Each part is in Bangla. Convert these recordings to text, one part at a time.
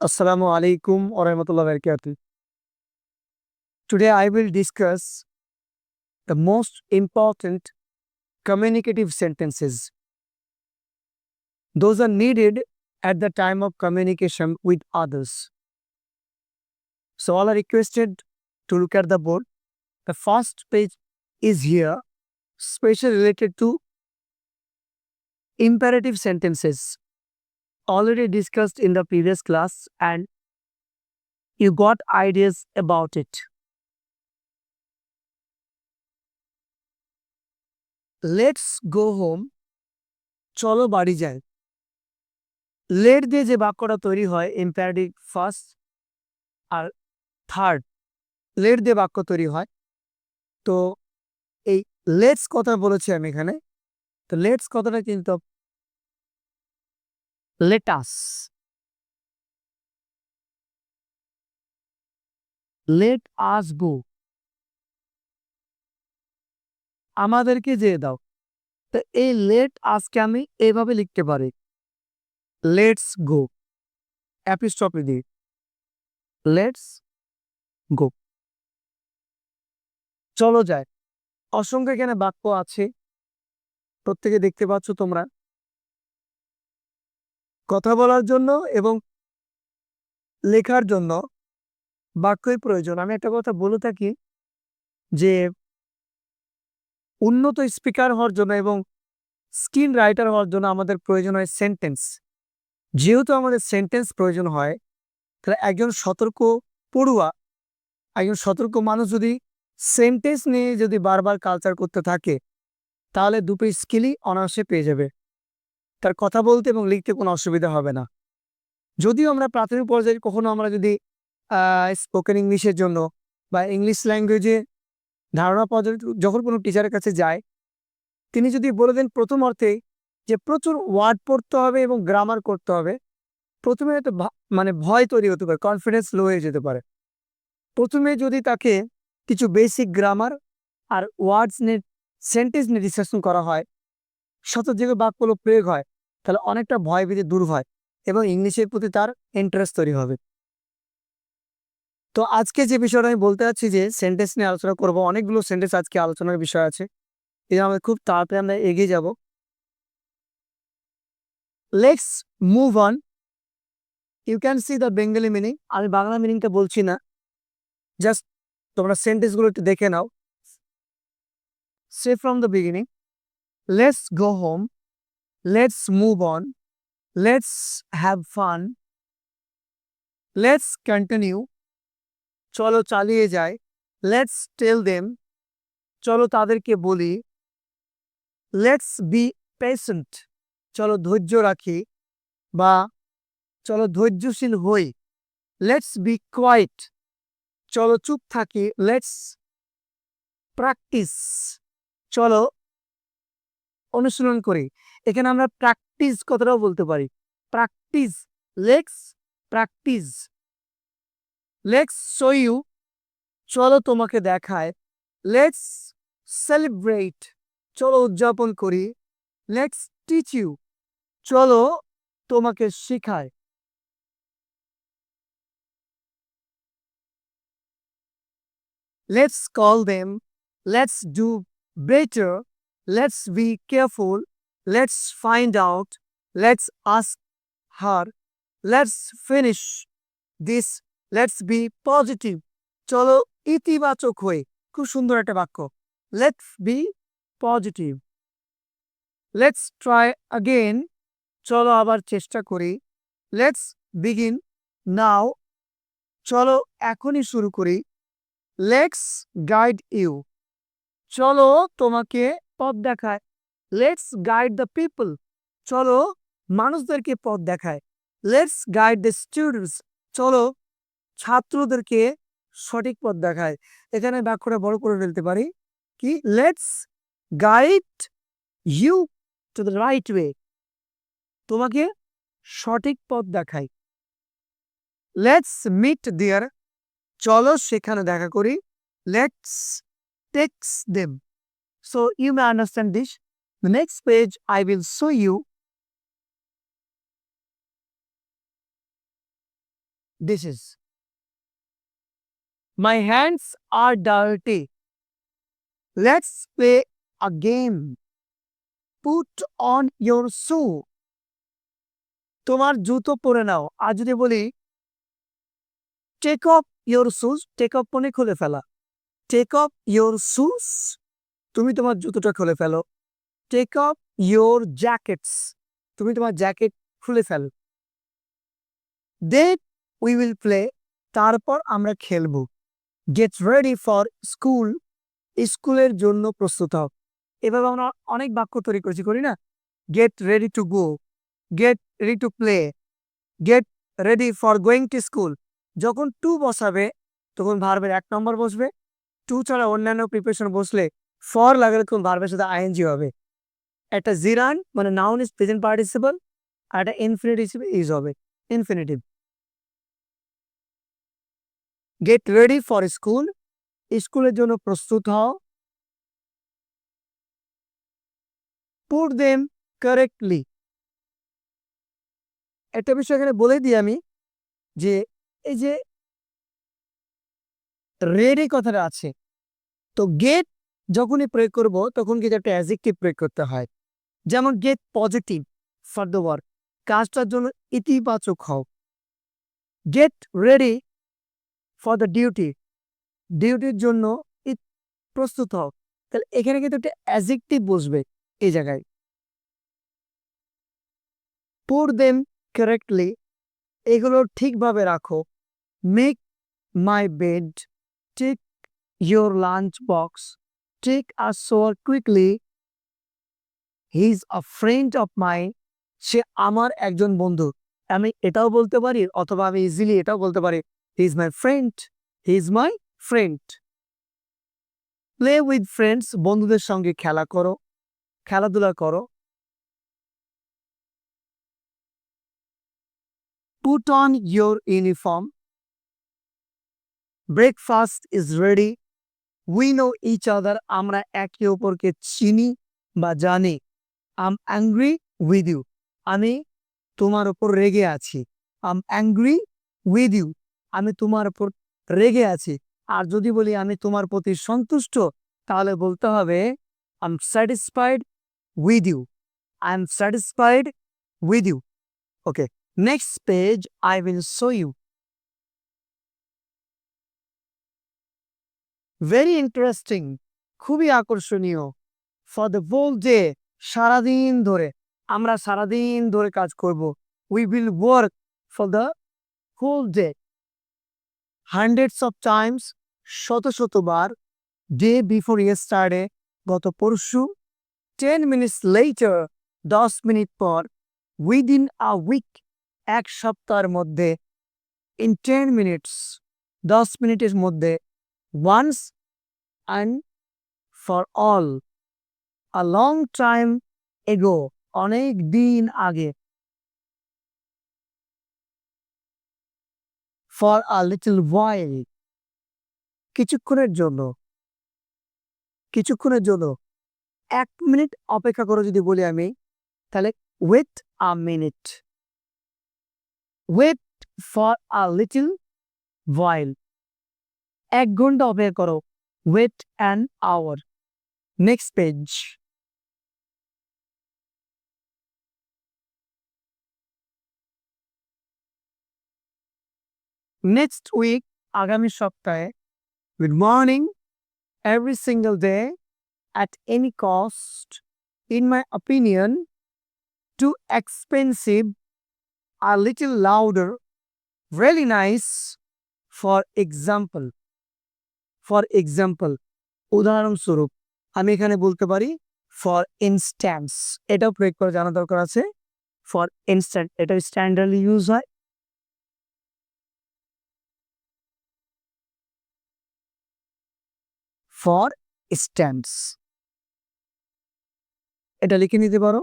Assalamu alaikum wa rahmatullahi wa barakatuh. Today I will discuss the most important communicative sentences. Those are needed at the time of communication with others. So all are requested to look at the board. The first page is here, special related to imperative sentences. Already discussed in the previous class and you got ideas about it. Let's go home চলো বাড়ি যাই। লেট দিয়ে যে বাক্যটা তৈরি হয় ইম্প্যারেটিভ ফার্স্ট আর থার্ড লেট দিয়ে বাক্য তৈরি হয়। তো এই লেটস কথা বলেছি আমি এখানে। তো লেটস কথাটা কিন্তু লেটাস লেট আস গো আমাদেরকে যে দাও। তো এই লেট আজকে আমি এইভাবে লিখতে পারি। লেটস গো অ্যাপিস্টপি দিয়ে। লেটস গো চলো যায় অসংখ্য এখানে বাক্য আছে। প্রত্যেকে দেখতে পাচ্ছ তোমরা। কথা বলার জন্য এবং লেখার জন্য বাক্যই প্রয়োজন। আমি একটা কথা বলে থাকি যে, উন্নত স্পিকার হওয়ার জন্য এবং স্ক্রিন রাইটার হওয়ার জন্য আমাদের প্রয়োজন হয় সেন্টেন্স। যেহেতু আমাদের সেন্টেন্স প্রয়োজন হয়, তাহলে একজন সতর্ক পড়ুয়া, একজন সতর্ক মানুষ যদি সেন্টেন্স নিয়ে যদি বারবার কালচার করতে থাকে, তাহলে দুটো স্কিলই অনায়াসে পেয়ে যাবে। তার কথা বলতে এবং লিখতে কোনো অসুবিধা হবে না। যদিও আমরা প্রাথমিক পর্যায়ে কখনো আমরা যদি স্পোকেন ইংলিশের জন্য বা ইংলিশ ল্যাঙ্গুয়েজে ধারণা পাওয়া যখন কোনো টিচারের কাছে যায় তিনি যদি বলে দেন প্রথম অর্থে যে প্রচুর ওয়ার্ড পড়তে হবে এবং গ্রামার করতে হবে, প্রথমে হয়তো মানে ভয় তৈরি হতে পারে কনফিডেন্স লো হয়ে যেতে পারে। প্রথমে যদি তাকে কিছু বেসিক গ্রামার আর ওয়ার্ডস নিয়ে সেন্টেন্স নিয়ে ডিসকাশন করা হয় শত জায়গায় বাক্যগুলো প্রয়োগ হয়, তাহলে অনেকটা ভয় ভীতি দূর হয় এবং ইংলিশের প্রতি তার ইন্টারেস্ট তৈরি হবে। তো আজকে যে বিষয়টা আমি বলতে চাচ্ছি যে সেন্টেন্স নিয়ে আলোচনা করব, অনেকগুলো সেন্টেন্স আজকে আলোচনার বিষয় আছে। এই আমাদের খুব তাড়াতাড়ি আমরা এগিয়ে যাব। Let's move on you can see the Bengali meaning আমি বাংলা মিনিংটা বলছি না। জাস্ট তোমরা সেন্টেন্সগুলো একটু দেখে নাও। Say from the beginning let's go home let's move on let's have fun let's continue চলো চালিয়ে যাই। লেটস টেল দেম চলো তাদেরকে বলি। লেটস বি পেশেন্ট চলো ধৈর্য রাখি। বা চলো ধৈর্যশীল হই। লেটস বি কোয়াইট চলো চুপ থাকি। লেটস প্র্যাকটিস চলো অনুশীলন করি। এখানে আমরা প্র্যাকটিস কথাটাও বলতে পারি। Practice let's practice let's show you চলো তোমাকে দেখায়। লেটস সেলিব্রেট চলো উদযাপন করি। লেটস টিচ ইউ চলো তোমাকে শেখায়। Let's call them let's do better let's be careful let's find out let's ask her let's finish this let's be positive চলো ইতিবাচক হয়ে খুব সুন্দর একটা বাক্য। Let's be positive let's try again চলো আবার চেষ্টা করি। লেটস বিগিন নাও চলো এখনই শুরু করি। লেটস গাইড ইউ চলো তোমাকে পথ দেখায়। লেটস গাইড দ্য পিপল চলো মানুষদেরকে পথ দেখায়। লেটস গাইড দ্য স্টুডেন্টস চলো ছাত্রদেরকে সঠিক পথ দেখায়। এখানে বাক্যটা বড় করে ফেলতে পারি। কি? Let's guide you to the right way তোমাকে সঠিক পথ দেখাই লেটস মিট দেয়ার চলো সেখানে দেখা করি। Let's text them So you may understand this The next page, I will show you dishes. My hands are dirty. Let's play a game. Put on your shoe. তোমার জুতো পরে নাও আর যদি বলি take off your shoes take off মানে খুলে ফেলা টেক অফ ইয়োর শুজ তুমি তোমার জুতোটা খুলে ফেলো। টেক অফ ইয়োর জ্যাকেটস তুমি তোমার জ্যাকেট খুলে ফেলো। দেন উই উইল প্লে তারপর আমরা খেলব। গেট রেডি ফর স্কুল স্কুলের জন্য প্রস্তুত হও। এভাবে আমরা অনেক বাক্য তৈরি করেছি, করি না? Get ready to go get ready to play get ready for going to school যখন টু বসাবে, তখন ভার্বের এক নম্বর বসবে। টু ছাড়া অন্যান্য প্রিপারেশন বসলে ফর লাগালে তখন ভার্বের সাথে আইএনজি হবে। একটা জিরান মানে নাউন ইজ প্রেজেন্ট পার্টিসিপল আর একটা ইনফিনিটিভ ইজ হবে। Infinitive get ready for school স্কুলের জন্য প্রস্তুত হও। পুট দেম কারেক্টলি একটা বিষয় এখানে বলে দিই আমি, যে এই যে রেডি কথাটা আছে, তো গেট যখনই প্রয়োগ করব, তখন কিন্তু একটা অ্যাজেক্টিভ প্রয়োগ করতে হয়। যেমন get positive for the work কাজটার জন্য ইতিবাচক হও। Get ready for the duty ডিউটির জন্য প্রস্তুত হও। তাহলে এখানে কিন্তু একটা অ্যাজেক্টিভ বসবে এই জায়গায়। পুর দেম কারেক্টলি এগুলো ঠিকভাবে রাখো। Make my bed take your lunch box take a shower quickly he is a friend of my সে আমার একজন বন্ধু। আমি এটাও বলতে পারি অথবা আমি ইজিলি এটাও বলতে পারি। He is my friend he is my friend play with friends বন্ধুদের সঙ্গে খেলা করো। খেলাধুলা করো। Put on your uniform breakfast is ready we know each other আমরা একে অপরকে চিনি বা জানি। আম অ্যাংগ্রি উইথ ইউ আমি তোমার ওপর রেগে আছি। আম অ্যাংরি উইথ ইউ আমি তোমার ওপর রেগে আছি। আর যদি বলি আমি তোমার প্রতি সন্তুষ্ট, তাহলে বলতে হবে I am satisfied with you I am satisfied with you okay next page I will show you very interesting খুবই আকর্ষণীয়। ফর দ্য হোল ডে সারাদিন ধরে, আমরা সারাদিন ধরে কাজ করব। We will work for the whole day hundreds of times শত শতবার ডে বিফোর ইয়েস্টারডে গত পরশু টেন মিনিটস লেটার দশ মিনিট পর উইদিন আ উইক এক সপ্তাহের মধ্যে ইন টেন মিনিটস দশ মিনিটের মধ্যে once and for all a long time ago অনেক দিন আগে। ফর আ লিটল ওয়াইল কিছুক্ষণের জন্য। কিছুক্ষণের জন্য। এক মিনিট অপেক্ষা করো যদি বলি আমি, তাহলে wait a minute wait for a little while এক ঘন্টা অপেক্ষা করো wait an hour next page next week আগামী সপ্তাহে good morning every single day at any cost, in my opinion, too expensive, a little louder, really nice, for example. For example, উদাহরণস্বরূপ আমি এখানে বলতে পারি ফর ইনস্ট্যান্স এটাও প্রয়োগ করে জানা দরকার আছে। ফর ইনস্ট্যান্ট এটা স্ট্যান্ডার্ডলি ইউজ হয়। ফর স্ট্যান্ডস এটা লিখে নিতে পারো।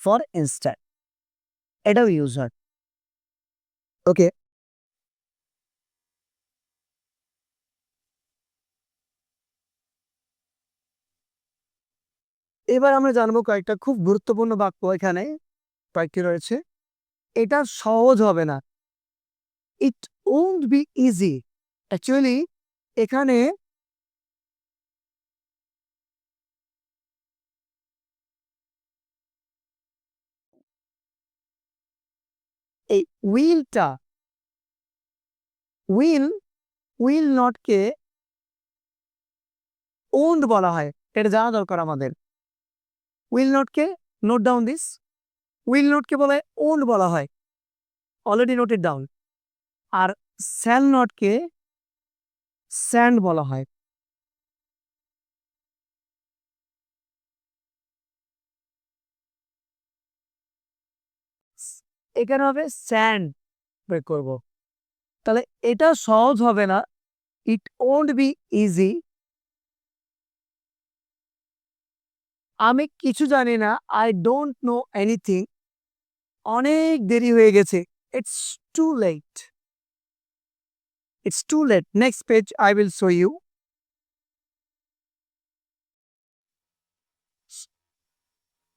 ফর ইনস্ট্যান্ট এটাও ইউজ হয়। ওকে এবার আমরা জানব কয়েকটা খুব গুরুত্বপূর্ণ বাক্য এখানে কয়েকটি রয়েছে। এটা সহজ হবে না। It won't be easy actually এখানে এই উইলটা উইল উইল নটকে ওন্ড বলা হয়। এটা জানা দরকার আমাদের। উইল নটকে নোট ডাউন দিস উইল নটকে বলা ওন্ড বলা হয়। অলরেডি নোটেড ডাউন আর স্যাল নটকে স্যান্ড বলা হয়। এখানে হবে স্যান্ড বের করব। তাহলে এটা সহজ হবে না। ইট ওন্ট বি ইজি আমি কিছু জানি না। আই ডোন্ট নো এনিথিং অনেক দেরি হয়ে গেছে। It's too late it's too late next page I will show you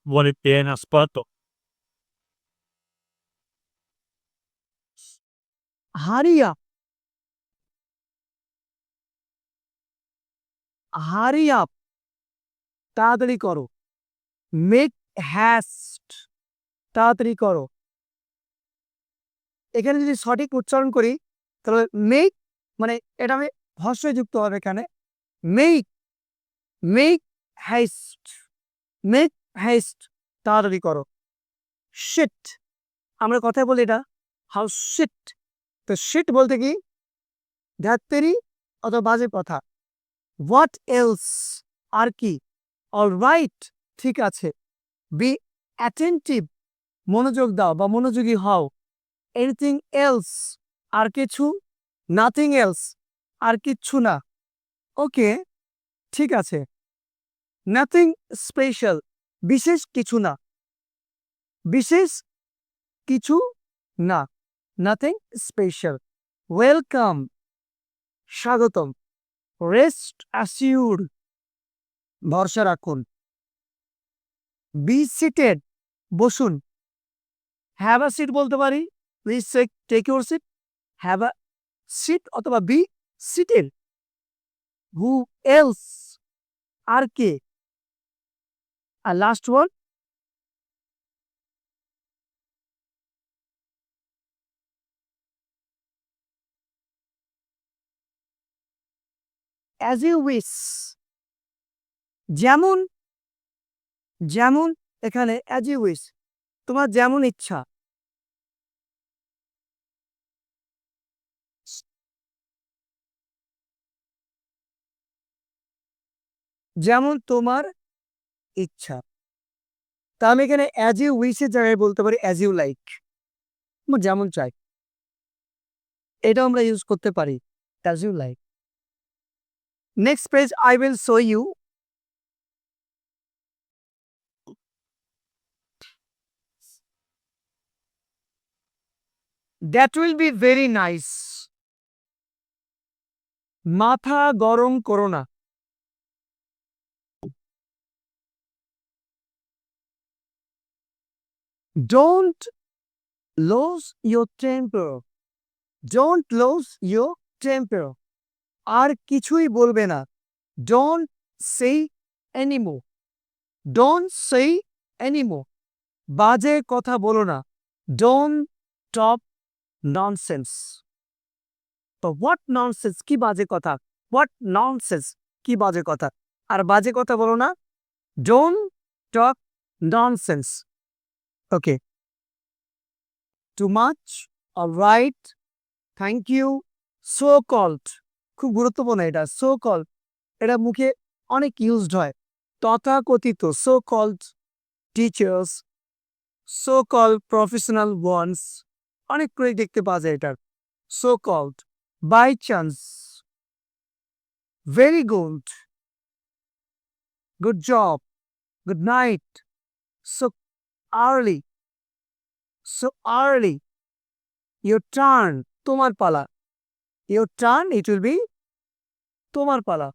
vuole piena spatto হারিয়া। হারি আপ তাড়াতাড়ি করো। মেক হ্যাস্ট তাড়াতাড়ি করো। এখানে যদি সঠিক উচ্চারণ করি, তাহলে মেক মানে এটা আমি হর্ষে যুক্ত হবে এখানে। Make make haste make haste তাড়াতাড়ি করো। শিট আমরা কথায় বলি এটা হাউ শিট তো শিট বলতে কি? ধ্যাত্তেরি অথবা বাজে কথা। হোয়াট এলস আর কি? অল রাইট ঠিক আছে। বি অ্যাটেন্টিভ মনোযোগ দাও বা মনোযোগী হও। এনিথিং এলস আর কিছু? নাথিং এলস আর কিচ্ছু না। ওকে ঠিক আছে। নাথিং স্পেশাল বিশেষ কিছু না। বিশেষ কিছু না। নাথিং স্পেশাল ওয়েলকাম স্বাগতম রেস্ট অ্যাসিউর ভরসা রাখুন বি সিটেড বসুন হ্যাভ আ সিট বলতে পারি please take your seat have a seat অথবা বি সিটেড হু এলস আর কে আর last word as you wish যেমন যেমন এখানে অ্যাজ ইউ উইস তোমার যেমন ইচ্ছা। যেমন তোমার ইচ্ছা। তা আমি এখানে অ্যাজ ইউ উইসের জায়গায় বলতে পারি অ্যাজ ইউ লাইক যেমন চাই। এটা আমরা ইউজ করতে পারি as you like Next page, I will show you. That will be very nice. মাথা গরম করো না Don't lose your temper. Don't lose your temper. আর কিছুই বলবে না। Don't say anymore don't say anymore বাজে কথা বলো না। ডোন্ট টপ ননসেন্স তো হোয়াট ননসেন্স কি বাজে কথা? হোয়াট ননসেন্স কি বাজে কথা? আর বাজে কথা বলো না। Don't talk nonsense okay too much right thank you so called খুব গুরুত্বপূর্ণ এটা। সো কল এটা মুখে অনেক ইউজড হয়। তথাকথিত so called teachers so call professional once অনেক করে দেখতে পাওয়া যায় এটার। So called by chance very good good job good night so early so early your turn তোমার পালা। Your turn it will be তোমার পালা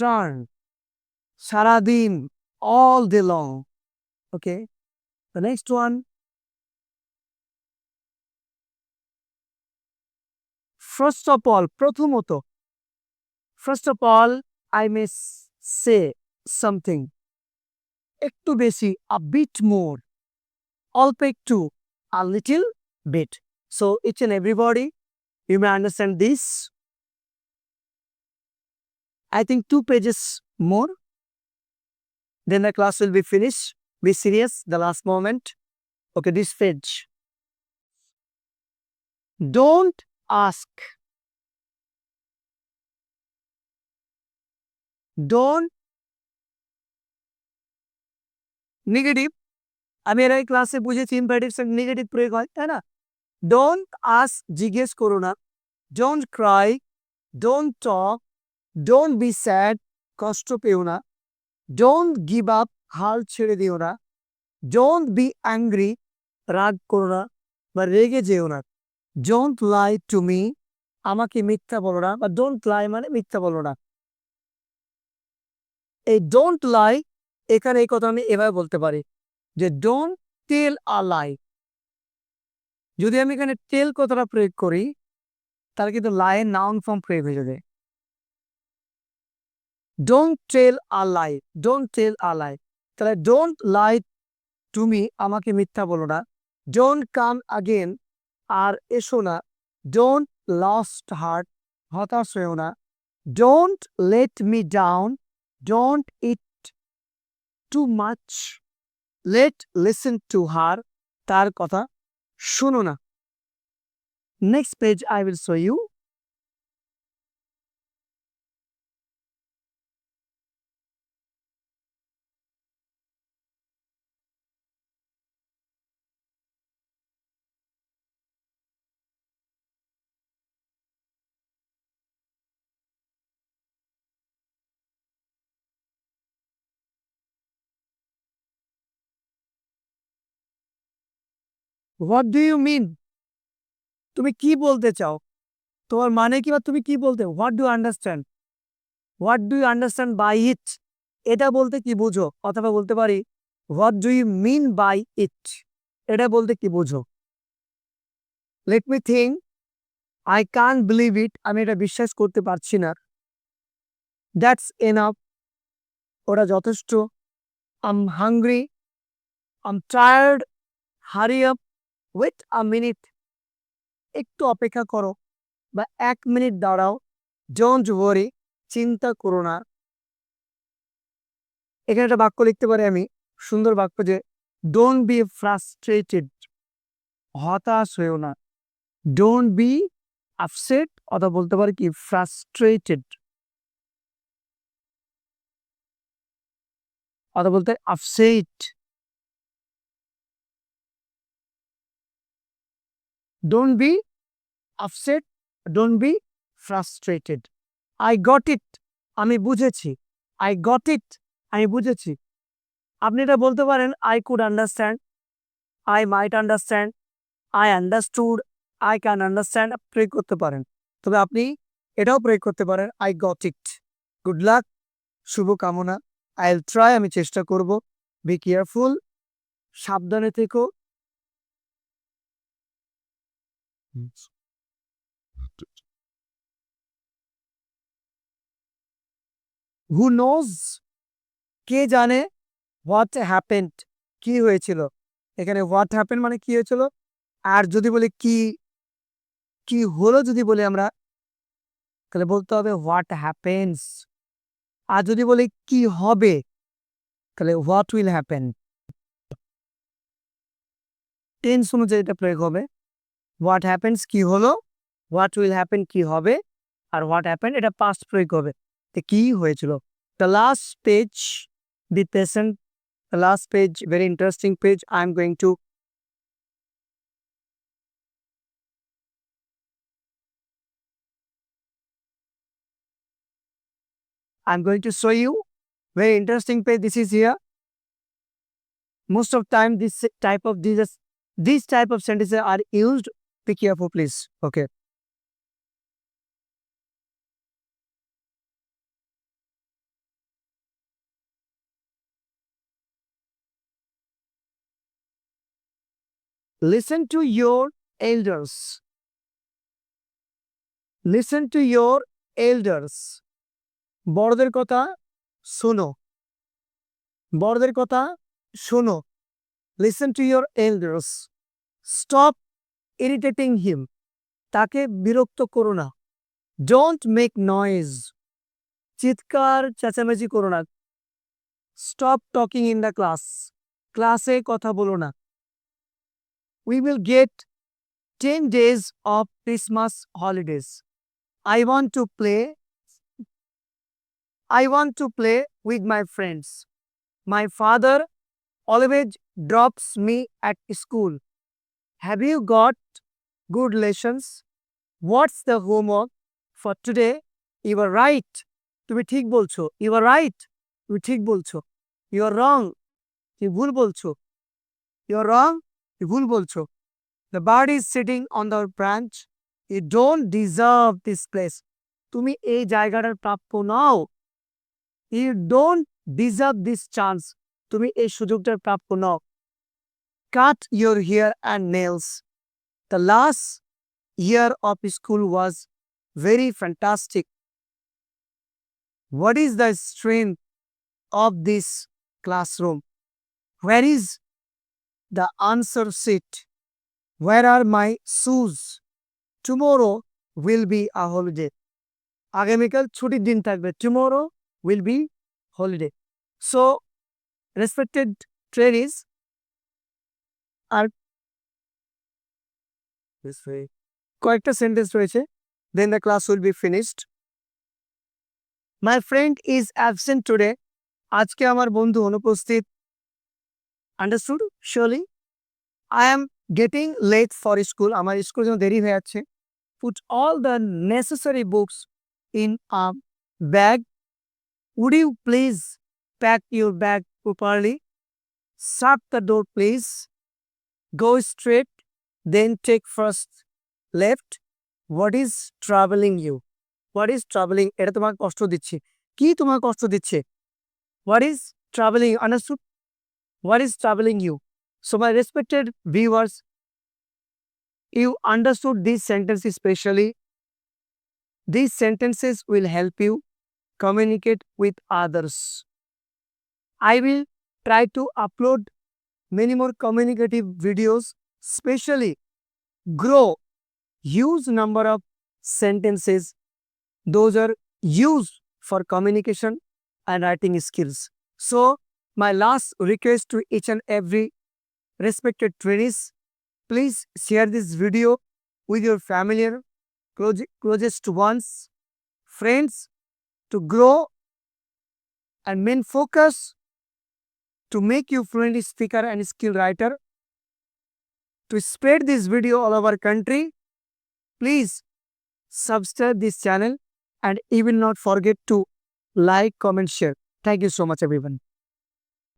turn. সারাদিন day long okay the next one first of all প্রথমত of all I may s- say something একটু বেশি a bit more অল্প একটু a little bit so each and everybody you may understand this I think two pages more then the class will be finished be serious the last moment okay this page don't ask don't negative আমি এর আগে ক্লাসে বুঝেছি ইম্পারেটিভ নেগেটিভ প্রয়োগ হয় তাই না ডোন্ট আস জিজ্ঞেস করো না don't cry don't talk don't be sad কষ্ট পেও না। ডোন্ট গিভ আপ হাল ছেড়ে দিও না। ডোন্ট বি অ্যাংরি রাগ করো না বা রেগে যেও না। ডোন্ট লাই টু মি আমাকে মিথ্যা বলো না বা ডোন্ট লাই মানে মিথ্যা বলো না। এই ডোন্ট লাই এখানে এই কথা আমি এভাবে বলতে পারি যে ডোন্ট টেল আ লাই যদি আমি এখানে টেল কথাটা প্রয়োগ করি, তাহলে কিন্তু লাইয়ের নাউন ফর্ম প্রয়োগ হয়ে যাবে। Don't tell a lie don't tell a lie তাহলে ডোন্ট লাই তুমি আমাকে মিথ্যা বলো না। ডোন্ট কাম আগেন আর এসো না। ডোন্ট লস্ট হার্ট হতাশ হয়েও না। Don't let me down don't eat too much let listen to her তার কথা শুনো না। Next page I will show you what do you mean তুমি কি বলতে চাও? তোমার মানে কি বা তুমি কি বলতে? What do understand what do you understand by it এটা বলতে কি বুঝো? অথবা বলতে পারি। What do you mean by it এটা বলতে কি বুঝো? Let me think I can believe it আমি এটা বিশ্বাস করতে পারছি না। দ্যাটস এনাফ ওটা যথেষ্ট। I'm hungry I'm tired hurry up wait a minute একটু অপেক্ষা করো বা এক মিনিট দাঁড়াও। ডোন্ট ওয়ারি চিন্তা করো না। এখানে একটা বাক্য লিখতে পারি আমি। সুন্দর বাক্য যে ডোন্ট বি ফ্রাস্ট্রেটেড হতাশ হয়েও না। ডোন্ট বি আপসেট অথবা বলতে পারি কি ফ্রাস্ট্রেটেড অথবা বলতে upset Don't be upset. Don't be frustrated. I got it. আমি বুঝেছি। আই গট ইট আমি বুঝেছি। আপনি এটা বলতে পারেন I could understand I might understand I understood I can understand প্রয়োগ করতে পারেন। তবে আপনি এটাও প্রয়োগ করতে পারেন I got it good luck শুভকামনা। আই উইল ট্রাই আমি চেষ্টা করব। বি কেয়ারফুল সাবধানে থেকো। হু নোজ কে জানে হোয়াট হ্যাপেন্ড কি হয়েছিল? এখানে হোয়াট হ্যাপেন মানে কি হয়েছিল? আর যদি বলি কি কি হলো যদি বলি আমরা, তাহলে বলতে হবে হোয়াট হ্যাপেন্স আর যদি বলি কি হবে, তাহলে হোয়াট উইল হ্যাপেন টেন্স অনুযায়ী এটা প্রয়োগ হবে হোয়াট হ্যাপেন্স কি হলো হোয়াট উইল হ্যাপেন কি হবে আর হোয়াট হ্যাপেন এটা পাস্ট প্রয়োগ হবে তো কি হয়েছিল the last page be patient the last page very interesting page I am going to I'm going to show you very interesting page. This is here. Most of time, this type of these these type of sentences are used. Be careful, oh, please. Okay. Listen to your elders. Listen to your elders বড়দের কথা শোনো বড়দের কথা শোনো listen to your elders stop irritating him তাকে বিরক্ত করো না। ডোন্ট মেক নয়েজ চিৎকার, চেঁচামেচি করো না। Stop talking in the class ক্লাসে কথা বলো না। We will get ten days of Christmas holidays I want to play I want to play with my friends my father always drops me at school Have you got good lessons? What's the homework for today? You are right. তুমি ঠিক বলছো। ইউ আর রাইট তুমি ঠিক বলছো। ইউ আর রং তুমি ভুল বলছো। ইউ আর রং তুমি ভুল বলছো। The bird is sitting on the branch you don't deserve this place তুমি এই জায়গাটার প্রাপ্য নাও। You don't deserve this chance তুমি এই সুযোগটার প্রাপ্য নাও। Cut your hair and nails the last year of school was very fantastic What is the strength of this classroom? Where is the answer sheet? Where are my shoes? Tomorrow will be a holiday. আগামীকাল ছুটির দিন থাকবে tomorrow will be holiday so respected trainees আর কয়েকটা সেন্টেন্স রয়েছে। Then the class will be finished my friend is absent today আজকে আমার বন্ধু অনুপস্থিত। Understood surely I am getting late for school আমার স্কুল যেন দেরি হয়ে যাচ্ছে। Put all the necessary books in a bag would you please pack your bag properly shut the door please go straight then take first left what is troubling you what is troubling এটা তোমাকে কষ্ট দিচ্ছে কি তোমার কষ্ট দিচ্ছে what is troubling understood what is troubling you so my respected viewers you understood this sentence specially this sentences will help you communicate with others I will try to upload many more communicative videos, especially grow huge number of sentences. Those are used for communication and writing skills. So my last request to each and every respected trainees, please share this video with your familiar, close, closest ones, friends to grow and main focus to make you fluent speaker and skilled writer. To spread this video all over country, please subscribe this channel and even not forget to like, comment, share. Thank you so much everyone.